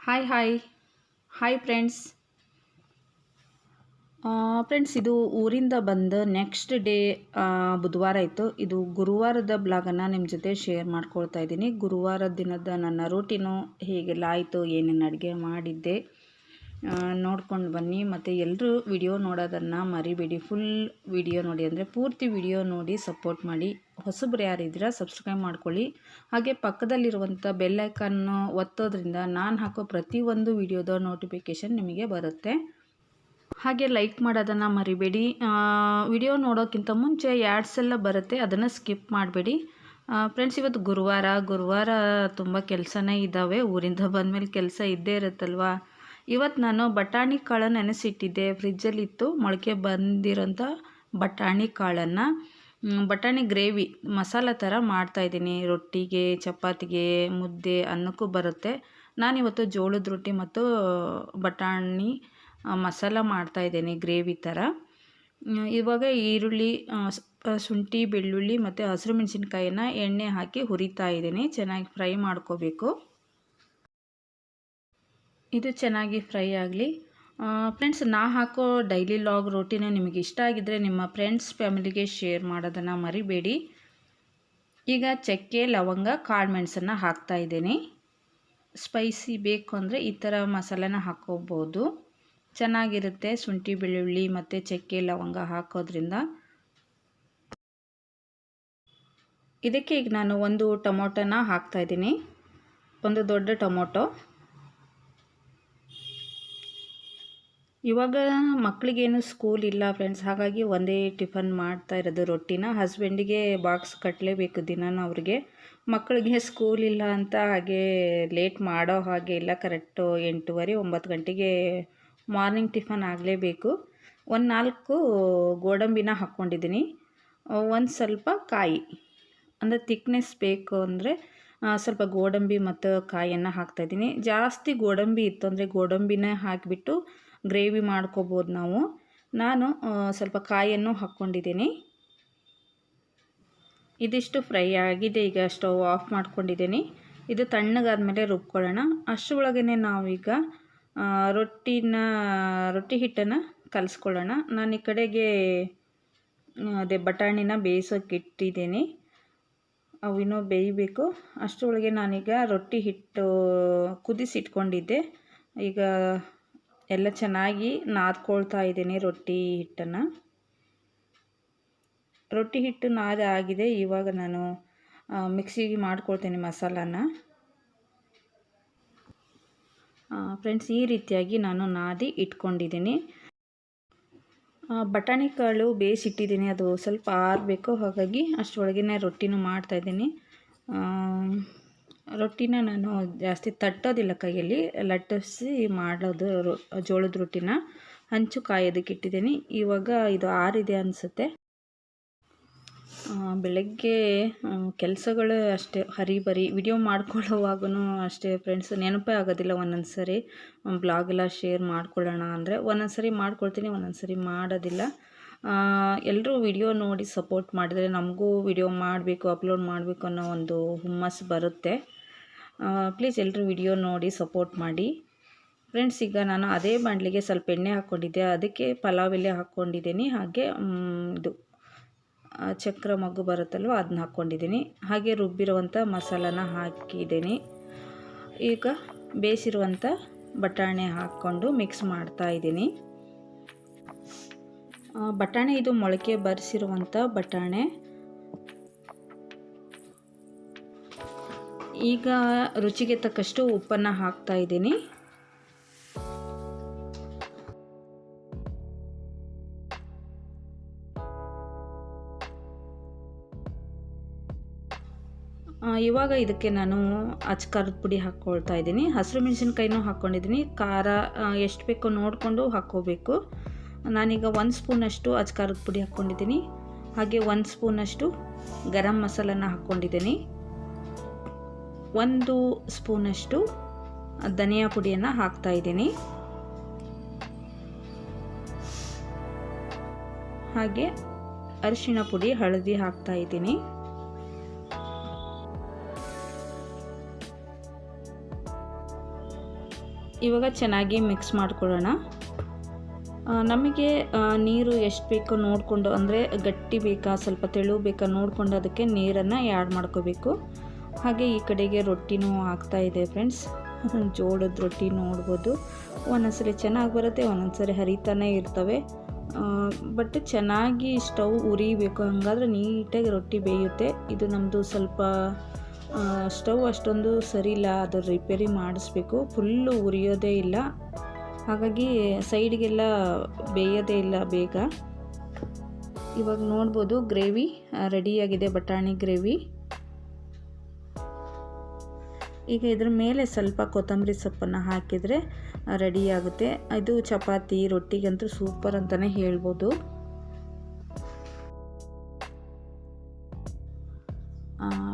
Hi hi hi friends friends ಇದು ಊರಿಂದ ಬಂದು ನೆಕ್ಸ್ಟ್ ಡೇ ಬುಧವಾರ ಇತ್ತು ಇದು ಗುರುವಾರದ ಬ್ಲಾಗನ್ನು ನಿಮ್ಮ ಜೊತೆ ಶೇರ್ ಮಾಡ್ಕೊಳ್ತಾ ಇದ್ದೀನಿ. ಗುರುವಾರ ದಿನದ ನನ್ನ ರೂಟೀನು ಹೇಗೆಲ್ಲ ಆಯಿತು, ಏನೇನು ಅಡುಗೆ ಮಾಡಿದ್ದೆ ನೋಡ್ಕೊಂಡು ಬನ್ನಿ. ಮತ್ತು ಎಲ್ಲರೂ ವಿಡಿಯೋ ನೋಡೋದನ್ನು ಮರಿಬೇಡಿ. ಫುಲ್ ವಿಡಿಯೋ ನೋಡಿ ಅಂದರೆ ಪೂರ್ತಿ ವಿಡಿಯೋ ನೋಡಿ ಸಪೋರ್ಟ್ ಮಾಡಿ. ಹೊಸಬ್ರು ಯಾರಿದ್ದೀರಾ ಸಬ್ಸ್ಕ್ರೈಬ್ ಮಾಡ್ಕೊಳ್ಳಿ. ಹಾಗೆ ಪಕ್ಕದಲ್ಲಿರುವಂಥ ಬೆಲ್ಲೈಕನ್ನು ಒತ್ತೋದ್ರಿಂದ ನಾನು ಹಾಕೋ ಪ್ರತಿಯೊಂದು ವಿಡಿಯೋದ ನೋಟಿಫಿಕೇಷನ್ ನಿಮಗೆ ಬರುತ್ತೆ. ಹಾಗೆ ಲೈಕ್ ಮಾಡೋದನ್ನು ಮರಿಬೇಡಿ. ವಿಡಿಯೋ ನೋಡೋಕ್ಕಿಂತ ಮುಂಚೆ ಯಾಡ್ಸ್ ಎಲ್ಲ ಬರುತ್ತೆ. ಅದನ್ನು ಸ್ಕಿಪ್ ಮಾಡಬೇಡಿ. ಫ್ರೆಂಡ್ಸ್ ಇವತ್ತು ಗುರುವಾರ. ಗುರುವಾರ ತುಂಬ ಕೆಲಸನೇ ಇದ್ದಾವೆ ಊರಿಂದ ಬಂದಮೇಲೆ ಕೆಲಸ ಇದ್ದೇ ಇರುತ್ತಲ್ವಾ? ಇವತ್ತು ನಾನು ಬಟಾಣಿ ಕಾಳು ನೆನೆಸಿಟ್ಟಿದ್ದೆ. ಫ್ರಿಜ್ಜಲ್ಲಿತ್ತು. ಮೊಳಕೆ ಬಂದಿರೋಂಥ ಬಟಾಣಿ ಕಾಳನ್ನು. ಬಟಾಣಿ ಗ್ರೇವಿ ಮಸಾಲ ಥರ ಮಾಡ್ತಾಯಿದ್ದೀನಿ ರೊಟ್ಟಿಗೆ, ಚಪಾತಿಗೆ, ಮುದ್ದೆ ಅನ್ನಕ್ಕೂ ಬರುತ್ತೆ. ನಾನಿವತ್ತು ಜೋಳದ ರೊಟ್ಟಿ ಮತ್ತು ಬಟಾಣಿ ಮಸಾಲ ಮಾಡ್ತಾಯಿದ್ದೀನಿ ಗ್ರೇವಿ ಥರ. ಇವಾಗ ಈರುಳ್ಳಿ ಶುಂಠಿ, ಬೆಳ್ಳುಳ್ಳಿ ಮತ್ತು ಹಸಿರು ಮೆಣಸಿನ್ಕಾಯಿನ ಎಣ್ಣೆ ಹಾಕಿ ಹುರಿತಾ ಇದ್ದೀನಿ. ಚೆನ್ನಾಗಿ ಫ್ರೈ ಮಾಡ್ಕೋಬೇಕು. ಇದು ಚೆನ್ನಾಗಿ ಫ್ರೈ ಆಗಲಿ. ಫ್ರೆಂಡ್ಸ್, ನಾ ಹಾಕೋ ಡೈಲಿ ಲಾಗ್ ರೋಟಿನ ನಿಮಗೆ ಇಷ್ಟ ಆಗಿದ್ದರೆ ನಿಮ್ಮ ಫ್ರೆಂಡ್ಸ್ ಫ್ಯಾಮಿಲಿಗೆ ಶೇರ್ ಮಾಡೋದನ್ನು ಮರಿಬೇಡಿ. ಈಗ ಚಕ್ಕೆ, ಲವಂಗ, ಕಾಳು ಮೆಣಸನ್ನು ಹಾಕ್ತಾಯಿದ್ದೀನಿ ಸ್ಪೈಸಿ ಬೇಕು ಅಂದರೆ ಈ ಥರ ಮಸಾಲೆನ ಹಾಕೋಬೋದು ಚೆನ್ನಾಗಿರುತ್ತೆ ಶುಂಠಿ, ಬೆಳ್ಳುಳ್ಳಿ ಮತ್ತು ಚಕ್ಕೆ, ಲವಂಗ ಹಾಕೋದ್ರಿಂದ. ಇದಕ್ಕೆ ಈಗ ನಾನು ಒಂದು ಟೊಮೊಟೊನ ಹಾಕ್ತಾಯಿದ್ದೀನಿ ಒಂದು ದೊಡ್ಡ ಟೊಮೊಟೊ. ಇವಾಗ ಮಕ್ಕಳಿಗೇನು ಸ್ಕೂಲ್ ಇಲ್ಲ ಫ್ರೆಂಡ್ಸ್ ಹಾಗಾಗಿ ಒಂದೇ ಟಿಫನ್ ಮಾಡ್ತಾ ಇರೋದು ರೊಟ್ಟಿನ. ಹಸ್ಬೆಂಡಿಗೆ ಬಾಕ್ಸ್ ಕಟ್ಟಲೇಬೇಕು ದಿನಾನು ಅವ್ರಿಗೆ. ಮಕ್ಕಳಿಗೆ ಸ್ಕೂಲ್ ಇಲ್ಲ ಅಂತ ಹಾಗೆ ಲೇಟ್ ಮಾಡೋ ಹಾಗೆ ಇಲ್ಲ ಕರೆಕ್ಟು ಎಂಟೂವರೆ, ಒಂಬತ್ತು ಗಂಟೆಗೆ ಮಾರ್ನಿಂಗ್ ಟಿಫನ್ ಆಗಲೇಬೇಕು. ಒಂದು ನಾಲ್ಕು ಗೋಡಂಬಿನ ಹಾಕ್ಕೊಂಡಿದ್ದೀನಿ. ಒಂದು ಸ್ವಲ್ಪ ಕಾಯಿ. ಅಂದರೆ ತಿಕ್ನೆಸ್ ಬೇಕು ಅಂದರೆ ಸ್ವಲ್ಪ ಗೋಡಂಬಿ ಮತ್ತು ಕಾಯಿಯನ್ನು ಹಾಕ್ತಾಯಿದ್ದೀನಿ ಜಾಸ್ತಿ ಗೋಡಂಬಿ ಇತ್ತು ಅಂದರೆ ಗೋಡಂಬಿನೇ ಹಾಕಿಬಿಟ್ಟು ಗ್ರೇವಿ ಮಾಡ್ಕೋಬೋದು ನಾವು. ನಾನು ಸ್ವಲ್ಪ ಕಾಯನ್ನು ಹಾಕ್ಕೊಂಡಿದ್ದೀನಿ. ಇದಿಷ್ಟು ಫ್ರೈ ಆಗಿದೆ. ಈಗ ಸ್ಟವ್ ಆಫ್ ಮಾಡ್ಕೊಂಡಿದ್ದೀನಿ. ಇದು ತಣ್ಣಗಾದ್ಮೇಲೆ ರುಬ್ಕೊಳ್ಳೋಣ. ಅಷ್ಟರೊಳಗೇ ನಾವೀಗ ರೊಟ್ಟಿನ, ರೊಟ್ಟಿ ಹಿಟ್ಟನ್ನು ಕಲಿಸ್ಕೊಳ್ಳೋಣ. ನಾನು ಈ ಕಡೆಗೆ ಅದೇ ಬಟಾಣಿನ ಬೇಯಿಸೋಕೆ ಇಟ್ಟಿದ್ದೀನಿ. ಅವು ಇನ್ನೂ ಬೇಯಬೇಕು. ಅಷ್ಟರೊಳಗೆ ನಾನೀಗ ರೊಟ್ಟಿ ಹಿಟ್ಟು ಕುದಿಸಿಟ್ಕೊಂಡಿದ್ದೆ. ಈಗ ಎಲ್ಲ ಚೆನ್ನಾಗಿ ನಾದ್ಕೊಳ್ತಾ ಇದ್ದೀನಿ ರೊಟ್ಟಿ ಹಿಟ್ಟನ್ನು. ರೊಟ್ಟಿ ಹಿಟ್ಟು ನಾದ ಆಗಿದೆ. ಇವಾಗ ನಾನು ಮಿಕ್ಸಿಗೆ ಮಾಡ್ಕೊಳ್ತೀನಿ ಮಸಾಲಾನ. ಫ್ರೆಂಡ್ಸ್, ಈ ರೀತಿಯಾಗಿ ನಾನು ನಾದಿ ಇಟ್ಕೊಂಡಿದ್ದೀನಿ. ಬಟಾಣಿ ಕಾಳು ಬೇಯಿಸಿಟ್ಟಿದ್ದೀನಿ ಅದು ಸ್ವಲ್ಪ ಆರಬೇಕು. ಹಾಗಾಗಿ ಅಷ್ಟರೊಳಗೆ ರೊಟ್ಟಿನೂ ಮಾಡ್ತಾಯಿದ್ದೀನಿ ರೊಟ್ಟಿನ ನಾನು ಜಾಸ್ತಿ ತಟ್ಟೋದಿಲ್ಲ ಕೈಯಲ್ಲಿ, ಲಟ್ಟಿಸಿ ಮಾಡೋದು ಜೋಳದ ರೊಟ್ಟಿನ. ಹಂಚು ಕಾಯೋದಕ್ಕೆ ಇಟ್ಟಿದ್ದೀನಿ. ಇವಾಗ ಇದು ಆರಿದೆ ಅನಿಸುತ್ತೆ. ಬೆಳಗ್ಗೆ ಕೆಲಸಗಳು ಅಷ್ಟೇ, ಹರಿಬರಿ, ವಿಡಿಯೋ ಮಾಡ್ಕೊಳ್ಳೋವಾಗೂ ಅಷ್ಟೇ ಫ್ರೆಂಡ್ಸ್ ನೆನಪೇ ಆಗೋದಿಲ್ಲ ಒಂದೊಂದು ಸರಿ ಬ್ಲಾಗೆಲ್ಲ ಶೇರ್ ಮಾಡ್ಕೊಳ್ಳೋಣ ಅಂದರೆ ಒಂದೊಂದು ಸರಿ ಮಾಡ್ಕೊಳ್ತೀನಿ ಒಂದೊಂದು ಸರಿ ಮಾಡೋದಿಲ್ಲ ಎಲ್ಲರೂ ವಿಡಿಯೋ ನೋಡಿ ಸಪೋರ್ಟ್ ಮಾಡಿದರೆ ನಮಗೂ ವಿಡಿಯೋ ಮಾಡಬೇಕು, ಅಪ್ಲೋಡ್ ಮಾಡಬೇಕು ಅನ್ನೋ ಒಂದು ಹುಮ್ಮಸ್ಸು ಬರುತ್ತೆ. ಪ್ಲೀಸ್ ಎಲ್ಲರೂ ವಿಡಿಯೋ ನೋಡಿ ಸಪೋರ್ಟ್ ಮಾಡಿ. ಫ್ರೆಂಡ್ಸ್ ಈಗ ನಾನು ಅದೇ ಬಾಂಡ್ಲಿಗೆ ಸ್ವಲ್ಪ ಎಣ್ಣೆ ಹಾಕ್ಕೊಂಡಿದ್ದೆ. ಅದಕ್ಕೆ ಪಲಾವ್ ಎಲೆ ಹಾಕ್ಕೊಂಡಿದ್ದೀನಿ. ಹಾಗೆ ಇದು ಚಕ್ರ ಮಗ್ಗು ಬರುತ್ತಲ್ವ ಅದನ್ನ ಹಾಕ್ಕೊಂಡಿದ್ದೀನಿ. ಹಾಗೆ ರುಬ್ಬಿರುವಂಥ ಮಸಾಲನ ಹಾಕಿದ್ದೀನಿ. ಈಗ ಬೇಯಿಸಿರುವಂಥ ಬಟಾಣಿ ಹಾಕ್ಕೊಂಡು ಮಿಕ್ಸ್ ಮಾಡ್ತಾ ಇದ್ದೀನಿ. ಬಟಾಣಿ ಇದು ಮೊಳಕೆ ಬರೆಸಿರುವಂಥ ಬಟಾಣೆ. ಈಗ ರುಚಿಗೆ ತಕ್ಕಷ್ಟು ಉಪ್ಪನ್ನು ಹಾಕ್ತಾ ಇದ್ದೀನಿ. ಇವಾಗ ಇದಕ್ಕೆ ನಾನು ಅಚ್ಕಾರದ ಪುಡಿ ಹಾಕ್ಕೊಳ್ತಾ ಇದ್ದೀನಿ. ಹಸಿರು ಮೆಣಸಿನ್ಕಾಯಿನೂ ಹಾಕ್ಕೊಂಡಿದ್ದೀನಿ ಖಾರ ಎಷ್ಟು ಬೇಕೋ ನೋಡಿಕೊಂಡು ಹಾಕ್ಕೋಬೇಕು. ನಾನೀಗ ಒಂದು ಸ್ಪೂನಷ್ಟು ಅಚ್ಕಾರದ ಪುಡಿ ಹಾಕ್ಕೊಂಡಿದ್ದೀನಿ ಹಾಗೆ ಒಂದು ಸ್ಪೂನಷ್ಟು ಗರಂ ಮಸಾಲನ ಹಾಕ್ಕೊಂಡಿದ್ದೀನಿ ಒಂದು ಸ್ಪೂನಷ್ಟು ಧನಿಯಾ ಪುಡಿಯನ್ನು ಹಾಕ್ತಾ ಇದ್ದೀನಿ. ಹಾಗೆ ಅರಿಶಿಣ ಪುಡಿ, ಹಳದಿ ಹಾಕ್ತಾ ಇದ್ದೀನಿ. ಇವಾಗ ಚೆನ್ನಾಗಿ ಮಿಕ್ಸ್ ಮಾಡ್ಕೊಳ್ಳೋಣ. ನಮಗೆ ನೀರು ಎಷ್ಟು ಬೇಕೋ ನೋಡಿಕೊಂಡು, ಅಂದರೆ ಗಟ್ಟಿ ಬೇಕಾ, ಸ್ವಲ್ಪ ತೆಳು ಬೇಕಾ ನೋಡಿಕೊಂಡು ಅದಕ್ಕೆ ನೀರನ್ನು ಆ್ಯಡ್ ಮಾಡ್ಕೋಬೇಕು. ಹಾಗೆ ಈ ಕಡೆಗೆ ರೊಟ್ಟಿನೂ ಆಗ್ತಾ ಇದೆ ಫ್ರೆಂಡ್ಸ್. ಜೋಳದ ರೊಟ್ಟಿ ನೋಡ್ಬೋದು. ಒಂದೊಂದ್ಸರಿ ಚೆನ್ನಾಗಿ ಬರುತ್ತೆ, ಒಂದೊಂದ್ಸರಿ ಹರಿತಾನೆ ಇರ್ತವೆ. ಬಟ್ ಚೆನ್ನಾಗಿ ಸ್ಟವ್ ಉರಿಬೇಕು. ಹಂಗಾದ್ರೆ ನೀಟಾಗಿ ರೊಟ್ಟಿ ಬೇಯುತ್ತೆ. ಇದು ನಮ್ಮದು ಸ್ವಲ್ಪ ಸ್ಟವ್ ಅಷ್ಟೊಂದು ಸರಿ ಇಲ್ಲ, ಅದು ರಿಪೇರಿ ಮಾಡಿಸ್ಬೇಕು. ಫುಲ್ಲು ಉರಿಯೋದೇ ಇಲ್ಲ. ಹಾಗಾಗಿ ಸೈಡ್ಗೆಲ್ಲ ಬೇಯೋದೇ ಇಲ್ಲ ಬೇಗ. ಇವಾಗ ನೋಡ್ಬೋದು ಗ್ರೇವಿ ರೆಡಿಯಾಗಿದೆ, ಬಟಾಣಿ ಗ್ರೇವಿ. ಈಗ ಇದ್ರ ಮೇಲೆ ಸ್ವಲ್ಪ ಕೊತ್ತಂಬರಿ ಸೊಪ್ಪನ್ನು ಹಾಕಿದರೆ ರೆಡಿ ಆಗುತ್ತೆ. ಇದು ಚಪಾತಿ, ರೊಟ್ಟಿಗಂತೂ ಸೂಪರ್ ಅಂತಲೇ ಹೇಳ್ಬೋದು.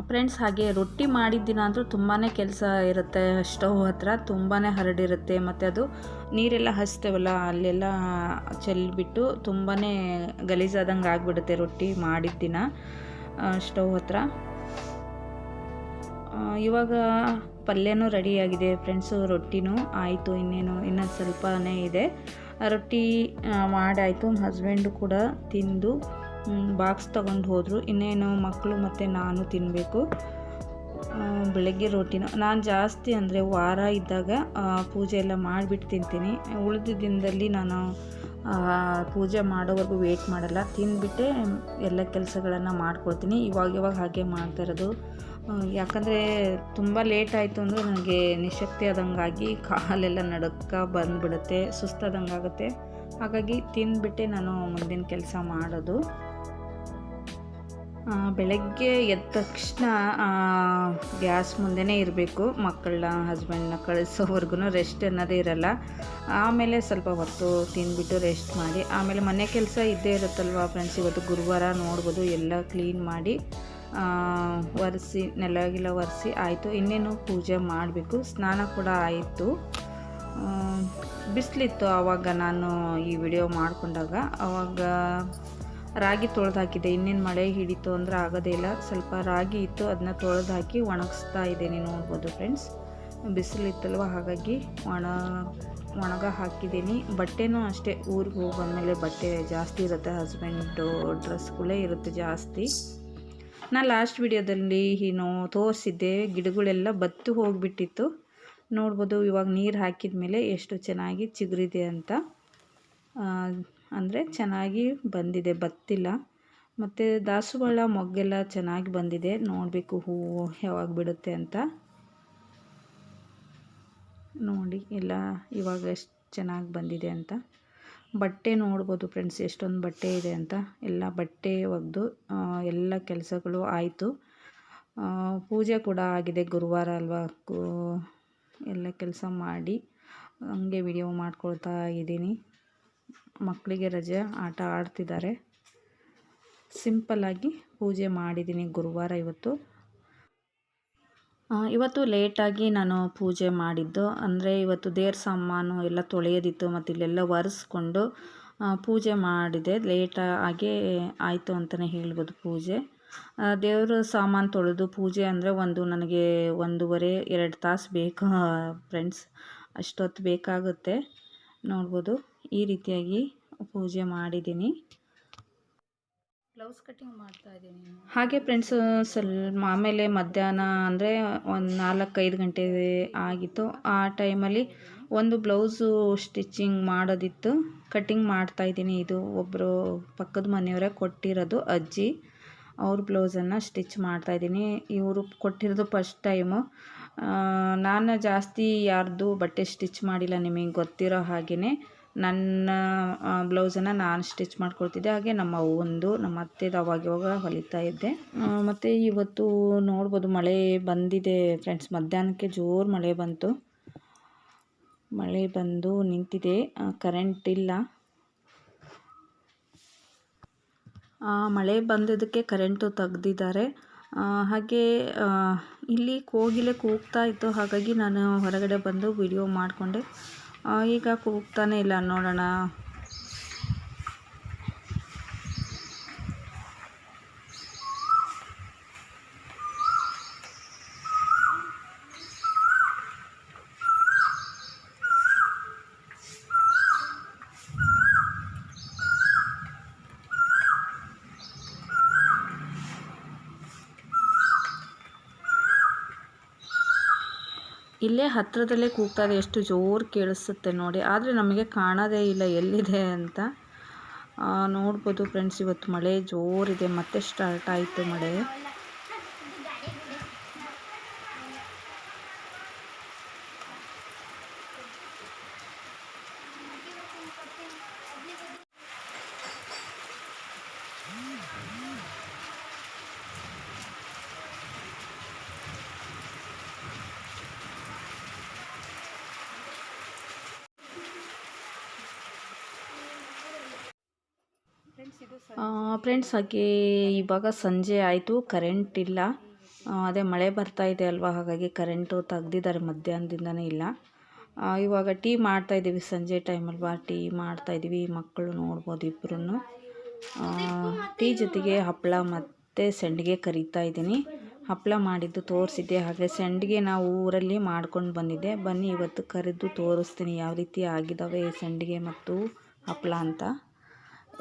ಫ್ರೆಂಡ್ಸ್ ಹಾಗೆ ರೊಟ್ಟಿ ಮಾಡಿದ ದಿನ ಅಂತೂ ತುಂಬಾ ಕೆಲಸ ಇರುತ್ತೆ. ಸ್ಟವ್ ಹತ್ರ ತುಂಬಾ ಹರಡಿರುತ್ತೆ. ಮತ್ತು ಅದು ನೀರೆಲ್ಲ ಹಚ್ತೇವಲ್ಲ, ಅಲ್ಲೆಲ್ಲ ಚೆಲ್ಬಿಟ್ಟು ತುಂಬಾ ಗಲೀಜಾದಂಗೆ ಆಗಿಬಿಡುತ್ತೆ ರೊಟ್ಟಿ ಮಾಡಿದ ದಿನ. ಸ್ಟವ್ ಹತ್ರ. ಇವಾಗ ಪಲ್ಯನೂ ರೆಡಿಯಾಗಿದೆ ಫ್ರೆಂಡ್ಸು ರೊಟ್ಟಿನೂ. ಆಯಿತು, ಇನ್ನೇನು, ಇನ್ನೊಂದು ಸ್ವಲ್ಪನೇ ಇದೆ. ರೊಟ್ಟಿ ಮಾಡಾಯಿತು. ಹಸ್ಬೆಂಡು ಕೂಡ ತಿಂದು ಬಾಕ್ಸ್ ತಗೊಂಡು ಹೋದರು. ಇನ್ನೇನು ಮಕ್ಕಳು ಮತ್ತು ನಾನು ತಿನ್ನಬೇಕು ಬೆಳಗ್ಗೆ ರೊಟ್ಟಿನ, ನಾನು ಜಾಸ್ತಿ ಅಂದರೆ ವಾರ ಇದ್ದಾಗ ಪೂಜೆ ಎಲ್ಲ ಮಾಡಿಬಿಟ್ಟು ತಿಂತೀನಿ. ಉಳಿದ ದಿನದಲ್ಲಿ ನಾನು ಪೂಜೆ ಮಾಡೋವರೆಗೂ ವೇಟ್ ಮಾಡಲ್ಲ. ತಿಂದುಬಿಟ್ಟೆ ಎಲ್ಲ ಕೆಲಸಗಳನ್ನು ಮಾಡ್ಕೊಳ್ತೀನಿ. ಇವಾಗ ಇವಾಗ ಹಾಗೆ ಮಾಡ್ತಾ ಇರೋದು. ಯಾಕಂದರೆ ತುಂಬ ಲೇಟ್ ಆಯಿತು ಅಂದರೆ ನನಗೆ ನಿಶಕ್ತಿ ಆದಂಗಾಗಿ ಕಾಲೆಲ್ಲ ನಡುಕ ಬಂದುಬಿಡುತ್ತೆ, ಸುಸ್ತಾದಂಗೆ ಆಗುತ್ತೆ. ಹಾಗಾಗಿ ತಿಂದುಬಿಟ್ಟೆ ನಾನು ಮುಂದಿನ ಕೆಲಸ ಮಾಡೋದು. ಬೆಳಗ್ಗೆ ಎದ್ದ ತಕ್ಷಣ ಗ್ಯಾಸ್ ಮುಂದೆನೇ ಇರಬೇಕು. ಮಕ್ಕಳನ್ನ ಹಸ್ಬೆಂಡ್ನ ಕಳಿಸೋವರೆಗೂ ರೆಸ್ಟ್ ಅನ್ನೋದೇ ಇರಲ್ಲ. ಆಮೇಲೆ ಸ್ವಲ್ಪ ಹೊತ್ತು ತಿಂದುಬಿಟ್ಟು ರೆಸ್ಟ್ ಮಾಡಿ, ಆಮೇಲೆ ಮನೆ ಕೆಲಸ ಇದ್ದೇ ಇರುತ್ತಲ್ವ ಫ್ರೆಂಡ್ಸ್ ಇವತ್ತು ಗುರುವಾರ ನೋಡ್ಬೋದು, ಎಲ್ಲ ಕ್ಲೀನ್ ಮಾಡಿ. ಒರೆಸಿ ನೆಲಗಿಲ್ಲ ಗಿಲ ಒರೆಸಿ ಆಯಿತು. ಇನ್ನೇನು ಪೂಜೆ ಮಾಡಬೇಕು. ಸ್ನಾನ ಕೂಡ ಆಯಿತು. ಬಿಸಿಲಿತ್ತು ಆವಾಗ ನಾನು ಈ ವಿಡಿಯೋ ಮಾಡಿಕೊಂಡಾಗ. ಆವಾಗ ರಾಗಿ ತೊಳೆದು ಹಾಕಿದ್ದೆ ಇನ್ನೇನು ಮಳೆ ಹಿಡಿತು ಅಂದರೆ ಆಗೋದೇ ಇಲ್ಲ. ಸ್ವಲ್ಪ ರಾಗಿ ಇತ್ತು. ಅದನ್ನ ತೊಳೆದು ಹಾಕಿ ಒಣಗಿಸ್ತಾ ಇದ್ದೀನಿ ನೋಡ್ಬೋದು ಫ್ರೆಂಡ್ಸ್ ಬಿಸಿಲಿತ್ತಲ್ವ, ಹಾಗಾಗಿ ಒಣ, ಒಣಗ ಹಾಕಿದ್ದೀನಿ. ಬಟ್ಟೆನೂ ಅಷ್ಟೇ. ಊರಿಗೆ ಹೋಗಿ ಬಂದಮೇಲೆ ಬಟ್ಟೆ ಜಾಸ್ತಿ ಇರುತ್ತೆ. ಹಸ್ಬೆಂಡು ಡ್ರೆಸ್ಗಳೇ ಇರುತ್ತೆ ಜಾಸ್ತಿ. ನಾನು ಲಾಸ್ಟ್ ವಿಡಿಯೋದಲ್ಲಿ ಏನು ತೋರಿಸಿದ್ದೆ, ಗಿಡಗಳೆಲ್ಲ ಬತ್ತು ಹೋಗಿಬಿಟ್ಟಿತ್ತು. ನೋಡ್ಬೋದು ಇವಾಗ ನೀರು ಹಾಕಿದ ಮೇಲೆ ಎಷ್ಟು ಚೆನ್ನಾಗಿ ಚಿಗುರಿದೆ ಅಂತ. ಅಂದರೆ ಚೆನ್ನಾಗಿ ಬಂದಿದೆ, ಬತ್ತಿಲ್ಲ. ಮತ್ತು ದಾಸವಾಳ ಮೊಗ್ಗೆಲ್ಲ ಚೆನ್ನಾಗಿ ಬಂದಿದೆ. ನೋಡಬೇಕು ಹೂವು ಯಾವಾಗ ಬಿಡುತ್ತೆ ಅಂತ. ನೋಡಿ, ಎಲ್ಲ ಇವಾಗ ಎಷ್ಟು ಚೆನ್ನಾಗಿ ಬಂದಿದೆ ಅಂತ. ಬಟ್ಟೆ ನೋಡ್ಬೋದು ಫ್ರೆಂಡ್ಸ್, ಎಷ್ಟೊಂದು ಬಟ್ಟೆ ಇದೆ ಅಂತ. ಎಲ್ಲ ಬಟ್ಟೆ ಒಗೆದು ಎಲ್ಲ ಕೆಲಸಗಳು ಆಯಿತು. ಪೂಜೆ ಕೂಡ ಆಗಿದೆ ಗುರುವಾರ ಅಲ್ವಾ? ಎಲ್ಲ ಕೆಲಸ ಮಾಡಿ ಹಂಗೆ ವಿಡಿಯೋ ಮಾಡ್ಕೊಳ್ತಾ ಇದ್ದೀನಿ. ಮಕ್ಕಳಿಗೆ ರಜೆ, ಆಟ ಆಡ್ತಿದ್ದಾರೆ. ಸಿಂಪಲ್ಲಾಗಿ ಪೂಜೆ ಮಾಡಿದ್ದೀನಿ ಗುರುವಾರ ಇವತ್ತು. ಇವತ್ತು ಲೇಟಾಗಿ ನಾನು ಪೂಜೆ ಮಾಡಿದ್ದು. ಅಂದರೆ ಇವತ್ತು ದೇವ್ರ ಸಾಮಾನು ಎಲ್ಲ ತೊಳೆಯೋದಿತ್ತು ಮತ್ತು ಇಲ್ಲೆಲ್ಲ ಒರೆಸ್ಕೊಂಡು ಪೂಜೆ ಮಾಡಿದೆ. ಲೇಟ್ ಆಗಿ ಆಯಿತು ಅಂತಲೇ ಹೇಳ್ಬೋದು ಪೂಜೆ. ದೇವರ ಸಾಮಾನು ತೊಳೆದು ಪೂಜೆ ಅಂದರೆ ಒಂದು ನನಗೆ ಒಂದೂವರೆ, ಎರಡು ತಾಸು ಬೇಕು ಫ್ರೆಂಡ್ಸ್ ಅಷ್ಟೊತ್ತು ಬೇಕಾಗುತ್ತೆ. ನೋಡ್ಬೋದು ಈ ರೀತಿಯಾಗಿ ಪೂಜೆ ಮಾಡಿದ್ದೀನಿ. ಬ್ಲೌಸ್ ಕಟಿಂಗ್ ಮಾಡ್ತಾ ಇದ್ದೀನಿ ಹಾಗೆ ಫ್ರೆಂಡ್ಸ್ ಸ್ವಲ್ಪ ಆಮೇಲೆ ಮಧ್ಯಾಹ್ನ ಅಂದರೆ ಒಂದು ನಾಲ್ಕೈದು ಗಂಟೆ ಆಗಿತ್ತು. ಆ ಟೈಮಲ್ಲಿ ಒಂದು ಬ್ಲೌಸು ಸ್ಟಿಚಿಂಗ್ ಮಾಡೋದಿತ್ತು. ಕಟ್ಟಿಂಗ್ ಮಾಡ್ತಾ ಇದ್ದೀನಿ. ಇದು ಒಬ್ಬರು ಪಕ್ಕದ ಮನೆಯವರೇ ಕೊಟ್ಟಿರೋದು ಅಜ್ಜಿ. ಅವ್ರ ಬ್ಲೌಸನ್ನು ಸ್ಟಿಚ್ ಮಾಡ್ತಾ ಇದ್ದೀನಿ. ಇವರು ಕೊಟ್ಟಿರೋದು ಫಸ್ಟ್ ಟೈಮು ನಾನು ಜಾಸ್ತಿ ಯಾರ್ದು ಬಟ್ಟೆ ಸ್ಟಿಚ್ ಮಾಡಿಲ್ಲ ನಿಮಗೆ ಗೊತ್ತಿರೋ ಹಾಗೆಯೇ ನನ್ನ ಬ್ಲೌಸನ್ನು ನಾನು ಸ್ಟಿಚ್ ಮಾಡ್ಕೊಳ್ತಿದ್ದೆ. ಹಾಗೆ ನಮ್ಮ ಒಂದು ನಮ್ಮ ಅತ್ತೆದು ಅವಾಗ ಇವಾಗ ಹೊಲಿತಾ ಇದ್ದೆ. ಮತ್ತು ಇವತ್ತು ನೋಡ್ಬೋದು ಮಳೆ ಬಂದಿದೆ ಫ್ರೆಂಡ್ಸ್ ಮಧ್ಯಾಹ್ನಕ್ಕೆ ಜೋರು ಮಳೆ ಬಂತು. ಮಳೆ ಬಂದು ನಿಂತಿದೆ. ಕರೆಂಟ್ ಇಲ್ಲ. ಮಳೆ ಬಂದಿದ್ದಕ್ಕೆ ಕರೆಂಟು ತೆಗ್ದಿದ್ದಾರೆ. ಹಾಗೆ ಇಲ್ಲಿ ಕೋಗಿಲೆ ಕೂಗ್ತಾ ಇತ್ತು. ಹಾಗಾಗಿ ನಾನು ಹೊರಗಡೆ ಬಂದು ವಿಡಿಯೋ ಮಾಡಿಕೊಂಡೆ. ಈಗ ಕೂಗ್ತಾನೆ ಇಲ್ಲ ನೋಡೋಣ. ಇಲ್ಲೇ ಹತ್ತಿರದಲ್ಲೇ ಕೂಗ್ತಾ ಇದೆ. ಎಷ್ಟು ಜೋರು ಕೇಳಿಸುತ್ತೆ ನೋಡಿ. ಆದರೆ ನಮಗೆ ಕಾಣೋದೇ ಇಲ್ಲ ಎಲ್ಲಿದೆ ಅಂತ. ನೋಡ್ಬೋದು ಫ್ರೆಂಡ್ಸ್, ಇವತ್ತು ಮಳೆ ಜೋರಿದೆ. ಮತ್ತೆ ಸ್ಟಾರ್ಟ್ ಆಯಿತು ಮಳೆ. ಫ್ರೆಂಡ್ಸ್ ಹಾಗೆ ಇವಾಗ ಸಂಜೆ ಆಯಿತು ಕರೆಂಟ್ ಇಲ್ಲ. ಅದೇ ಮಳೆ ಬರ್ತಾ ಇದೆ ಅಲ್ವಾ, ಹಾಗಾಗಿ ಕರೆಂಟು ತೆಗ್ದಿದ್ದಾರೆ ಮಧ್ಯಾಹ್ನದಿಂದನೇ ಇಲ್ಲ. ಇವಾಗ ಟೀ ಮಾಡ್ತಾ ಇದ್ದೀವಿ ಸಂಜೆ ಟೈಮಲ್ವಾ ಟೀ ಮಾಡ್ತಾ ಇದ್ದೀವಿ, ಮಕ್ಕಳು ನೋಡ್ಬೋದು ಇಬ್ಬರೂ ಟೀ ಜೊತೆಗೆ ಹಪ್ಪಳ ಮತ್ತು ಸಂಡಿಗೆ ಕರಿತಾ ಇದ್ದೀನಿ. ಹಪ್ಪಳ ಮಾಡಿದ್ದು ತೋರಿಸಿದ್ದೆ, ಹಾಗೆ ಸಂಡಿಗೆ ನಾವು ಊರಲ್ಲಿ ಮಾಡ್ಕೊಂಡು ಬಂದಿದ್ದೆ. ಬನ್ನಿ, ಇವತ್ತು ಕರೆದು ತೋರಿಸ್ತೀನಿ, ಯಾವ ರೀತಿ ಆಗಿದ್ದಾವೆ ಸಂಡಿಗೆ ಮತ್ತು ಹಪ್ಪಳ ಅಂತ.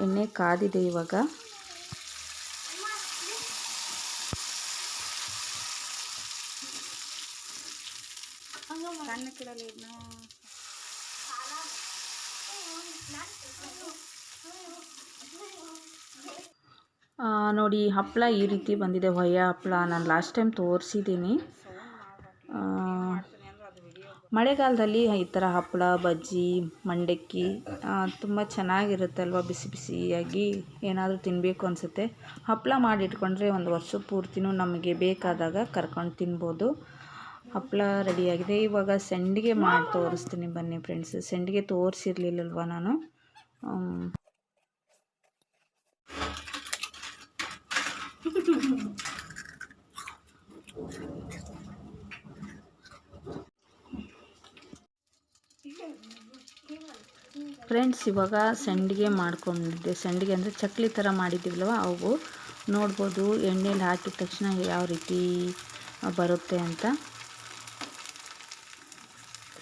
ಎಣ್ಣೆ ಕಾದಿದೆ ಇವಾಗ. ನೋಡಿ ಹಪ್ಪಳ ಈ ರೀತಿ ಬಂದಿದೆ. ಹೊಯ್ಯ ಹಪ್ಪಳ ನಾನು ಲಾಸ್ಟ್ ಟೈಮ್ ತೋರಿಸಿದ್ದೀನಿ. ಮಳೆಗಾಲದಲ್ಲಿ ಈ ಥರ ಹಪ್ಪಳ, ಬಜ್ಜಿ, ಮಂಡಕ್ಕಿ ತುಂಬ ಚೆನ್ನಾಗಿರುತ್ತೆ ಅಲ್ವಾ ಬಿಸಿ ಬಿಸಿಯಾಗಿ ಏನಾದರೂ ತಿನ್ನಬೇಕು ಅನಿಸುತ್ತೆ. ಹಪ್ಪಳ ಮಾಡಿಟ್ಕೊಂಡ್ರೆ ಒಂದು ವರ್ಷ ಪೂರ್ತಿನೂ ನಮಗೆ ಬೇಕಾದಾಗ ಕರ್ಕೊಂಡು ತಿನ್ಬೋದು. ಹಪ್ಪಳ ರೆಡಿಯಾಗಿದೆ. ಇವಾಗ ಸಂಡಿಗೆ ಮಾಡಿ ತೋರಿಸ್ತೀನಿ ಬನ್ನಿ ಫ್ರೆಂಡ್ಸ್ ಸಂಡಿಗೆ ತೋರಿಸಿರ್ಲಿಲ್ಲಲ್ವ ನಾನು? ಫ್ರೆಂಡ್ಸ್ ಇವಾಗ ಸಂಡಿಗೆ ಮಾಡ್ಕೊಂಡಿದ್ದೆ. ಸಂಡಿಗೆ ಅಂದರೆ ಚಕ್ಲಿ ಥರ ಮಾಡಿದ್ದೀವಲ್ವ? ಅವು ನೋಡ್ಬೋದು ಎಣ್ಣೆಲಿ ಹಾಕಿದ ತಕ್ಷಣ ಯಾವ ರೀತಿ ಬರುತ್ತೆ ಅಂತ.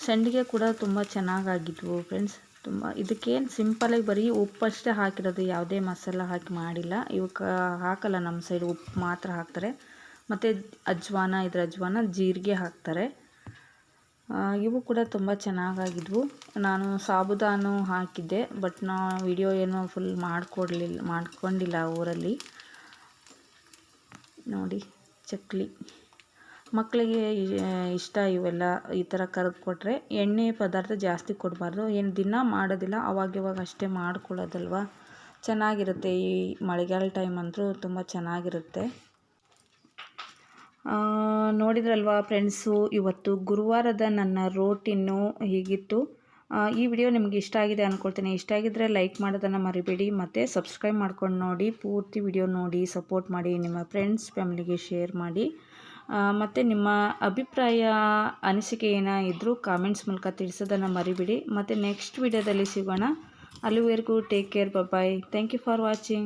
ಸಂಡಿಗೆ ಕೂಡ ತುಂಬ ಚೆನ್ನಾಗಾಗಿದ್ವು ಫ್ರೆಂಡ್ಸ್ ತುಂಬ ಇದಕ್ಕೇನು ಸಿಂಪಲಾಗಿ ಬರೀ ಉಪ್ಪಷ್ಟೇ ಹಾಕಿರೋದು. ಯಾವುದೇ ಮಸಾಲ ಹಾಕಿ ಮಾಡಿಲ್ಲ. ಇವಕ್ಕೆ ಹಾಕಲ್ಲ ನಮ್ಮ ಸೈಡ್ ಉಪ್ಪು ಮಾತ್ರ ಹಾಕ್ತಾರೆ. ಮತ್ತು ಅಜ್ವಾನ, ಇದ್ರ ಅಜ್ವಾನ ಜೀರಿಗೆ ಹಾಕ್ತಾರೆ. ಇವು ಕೂಡ ತುಂಬ ಚೆನ್ನಾಗಾಗಿದ್ವು. ನಾನು ಸಾಬುದಾನು ಹಾಕಿದ್ದೆ ಬಟ್ ನಾ ವಿಡಿಯೋ ಏನು ಫುಲ್ ಮಾಡಿಕೊಡ್ಲಿಲ್ಲ ಮಾಡ್ಕೊಂಡಿಲ್ಲ ಊರಲ್ಲಿ. ನೋಡಿ, ಚಕ್ಲಿ. ಮಕ್ಕಳಿಗೆ ಇಷ್ಟ ಇವೆಲ್ಲ ಈ ಥರ ಕರೆದು ಕೊಟ್ಟರೆ ಎಣ್ಣೆ ಪದಾರ್ಥ ಜಾಸ್ತಿ ಕೊಡಬಾರ್ದು. ಏನು ದಿನ ಮಾಡೋದಿಲ್ಲ ಅವಾಗಿವಾಗ ಅಷ್ಟೇ ಮಾಡ್ಕೊಳ್ಳೋದಲ್ವ? ಚೆನ್ನಾಗಿರುತ್ತೆ ಈ ಮಳೆಗಾಲ ಟೈಮ್ ಅಂತೂ ತುಂಬ ಚೆನ್ನಾಗಿರುತ್ತೆ. ನೋಡಿದ್ರಲ್ವಾ ಫ್ರೆಂಡ್ಸು, ಇವತ್ತು ಗುರುವಾರದ ನನ್ನ ರೋಟಿನ್ನು ಹೀಗಿತ್ತು. ಈ ವಿಡಿಯೋ ನಿಮಗೆ ಇಷ್ಟ ಆಗಿದೆ ಅಂದ್ಕೊಳ್ತೀನಿ ಇಷ್ಟ ಆಗಿದ್ದರೆ ಲೈಕ್ ಮಾಡೋದನ್ನು ಮರಿಬೇಡಿ. ಮತ್ತು ಸಬ್ಸ್ಕ್ರೈಬ್ ಮಾಡ್ಕೊಂಡು ನೋಡಿ, ಪೂರ್ತಿ ವಿಡಿಯೋ ನೋಡಿ, ಸಪೋರ್ಟ್ ಮಾಡಿ, ನಿಮ್ಮ ಫ್ರೆಂಡ್ಸ್, ಫ್ಯಾಮಿಲಿಗೆ ಶೇರ್ ಮಾಡಿ. ಮತ್ತು ನಿಮ್ಮ ಅಭಿಪ್ರಾಯ, ಅನಿಸಿಕೆ ಏನಾದರೂ ಕಾಮೆಂಟ್ಸ್ ಮೂಲಕ ತಿಳಿಸೋದನ್ನು ಮರಿಬೇಡಿ. ಮತ್ತು ನೆಕ್ಸ್ಟ್ ವಿಡಿಯೋದಲ್ಲಿ ಸಿಗೋಣ. ಅಲ್ಲಿವರೆಗೂ take care bye thank you for watching